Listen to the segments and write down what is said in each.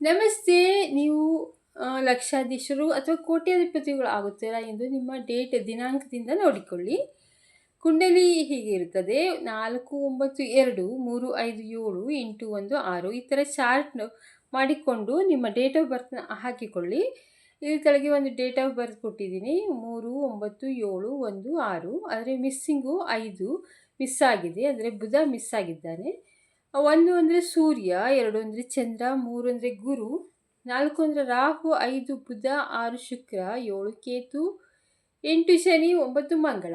ನಮಸ್ತೆ, ನೀವು ಲಕ್ಷಾಧೀಶರು ಅಥವಾ ಕೋಟ್ಯಾಧಿಪತಿಗಳು ಆಗುತ್ತೀರಾ ಎಂದು ನಿಮ್ಮ ಡೇಟ್ ದಿನಾಂಕದಿಂದ ನೋಡಿಕೊಳ್ಳಿ. ಕುಂಡಲಿ ಹೀಗೆ ಇರುತ್ತದೆ. ನಾಲ್ಕು, ಒಂಬತ್ತು, ಎರಡು, ಮೂರು, ಐದು, ಏಳು, ಎಂಟು, ಒಂದು, ಆರು ಈ ಥರ ಚಾರ್ಟ್ ಮಾಡಿಕೊಂಡು ನಿಮ್ಮ ಡೇಟ್ ಆಫ್ ಬರ್ತ್ನ ಹಾಕಿಕೊಳ್ಳಿ. ಇಲ್ಲಿ ಕೆಳಗೆ ಒಂದು ಡೇಟ್ ಆಫ್ ಬರ್ತ್ ಕೊಟ್ಟಿದ್ದೀನಿ. ಮೂರು, ಒಂಬತ್ತು, ಏಳು, ಒಂದು, ಆರು. ಆದರೆ ಮಿಸ್ಸಿಂಗು ಐದು ಮಿಸ್ ಆಗಿದೆ. ಅಂದರೆ ಬುಧ ಮಿಸ್ ಆಗಿದ್ದಾನೆ. ಒಂದು ಅಂದರೆ ಸೂರ್ಯ, ಎರಡು ಅಂದರೆ ಚಂದ್ರ, ಮೂರು ಅಂದರೆ ಗುರು, ನಾಲ್ಕು ಅಂದರೆ ರಾಹು, ಐದು ಬುಧ, ಆರು ಶುಕ್ರ, ಏಳು ಕೇತು, ಎಂಟು ಶನಿ, ಒಂಬತ್ತು ಮಂಗಳ.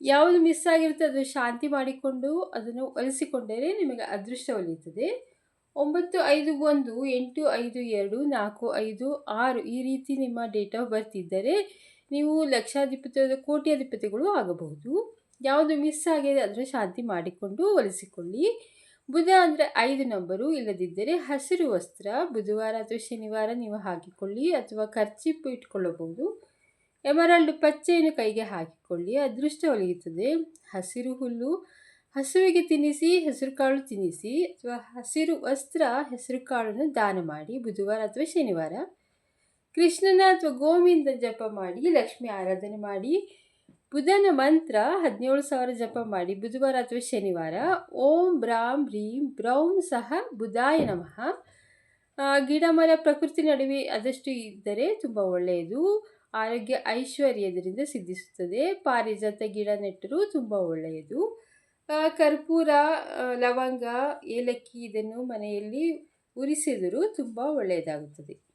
ಯಾವುದು ಮಿಸ್ ಆಗಿರುತ್ತೆ ಅದು ಶಾಂತಿ ಮಾಡಿಕೊಂಡು ಅದನ್ನು ಒಲಿಸಿಕೊಂಡರೆ ನಿಮಗೆ ಅದೃಷ್ಟ ಒಲಿಯುತ್ತದೆ. ಒಂಬತ್ತು, ಐದು, ಒಂದು, ಎಂಟು, ಐದು, ಎರಡು, ನಾಲ್ಕು, ಐದು, ಆರು ಈ ರೀತಿ ನಿಮ್ಮ ಡೇಟ್ ಆಫ್ ಬರ್ತ್ ಇದ್ದರೆ ನೀವು ಲಕ್ಷಾಧಿಪತಿ ಕೋಟ್ಯಾಧಿಪತಿಗಳು ಆಗಬಹುದು. ಯಾವುದು ಮಿಸ್ ಆಗಿದೆ ಅದನ್ನು ಶಾಂತಿ ಮಾಡಿಕೊಂಡು ಒಲಿಸಿಕೊಳ್ಳಿ. ಬುಧ ಅಂದರೆ ಐದು ನಂಬರು ಇಲ್ಲದಿದ್ದರೆ ಹಸಿರು ವಸ್ತ್ರ, ಬುಧವಾರ ಅಥವಾ ಶನಿವಾರ ನೀವು ಹಾಕಿಕೊಳ್ಳಿ ಅಥವಾ ಖರ್ಚಿಪ್ಪು ಇಟ್ಕೊಳ್ಳಬಹುದು. ಎಮರಾಲ್ಡ್ ಪಚ್ಚೆಯನ್ನು ಕೈಗೆ ಹಾಕಿಕೊಳ್ಳಿ, ಅದೃಷ್ಟ ಒಲಿಯುತ್ತದೆ. ಹಸಿರು ಹುಲ್ಲು, ಹಸುವಿಗೆ ತಿನ್ನಿಸಿ ಹೆಸರು ಕಾಳು ತಿನ್ನಿಸಿ ಅಥವಾ ಹಸಿರು ವಸ್ತ್ರ ಹೆಸರು ಕಾಳನ್ನು ದಾನ ಮಾಡಿ ಬುಧವಾರ ಅಥವಾ ಶನಿವಾರ. ಕೃಷ್ಣನ ಅಥವಾ ಗೋವಿಂದ ಜಪ ಮಾಡಿ, ಲಕ್ಷ್ಮಿ ಆರಾಧನೆ ಮಾಡಿ ಬುಧನ ಮಂತ್ರ ಹದಿನೇಳು ಸಾವಿರ ಜಪ ಮಾಡಿ. ಬುಧವಾರ ಅಥವಾ ಶನಿವಾರ ಓಂ ಬ್ರಾಂ ಬ್ರೀಂ ಬ್ರೌಂ ಸಹ ಬುಧಾಯ ನಮಃ. ಗಿಡ ಮರ ಪ್ರಕೃತಿ ನಡುವೆ ಆದಷ್ಟು ಇದ್ದರೆ ತುಂಬ ಒಳ್ಳೆಯದು. ಆರೋಗ್ಯ ಐಶ್ವರ್ಯದರಿಂದ ಸಿದ್ಧಿಸುತ್ತದೆ. ಪಾರಿಜಾತ ಗಿಡ ನೆಟ್ಟರೂ ತುಂಬ ಒಳ್ಳೆಯದು. ಕರ್ಪೂರ ಲವಂಗ, ಏಲಕ್ಕಿ ಇದನ್ನು ಮನೆಯಲ್ಲಿ ಉರಿಸಿದರೂ ತುಂಬ ಒಳ್ಳೆಯದಾಗುತ್ತದೆ.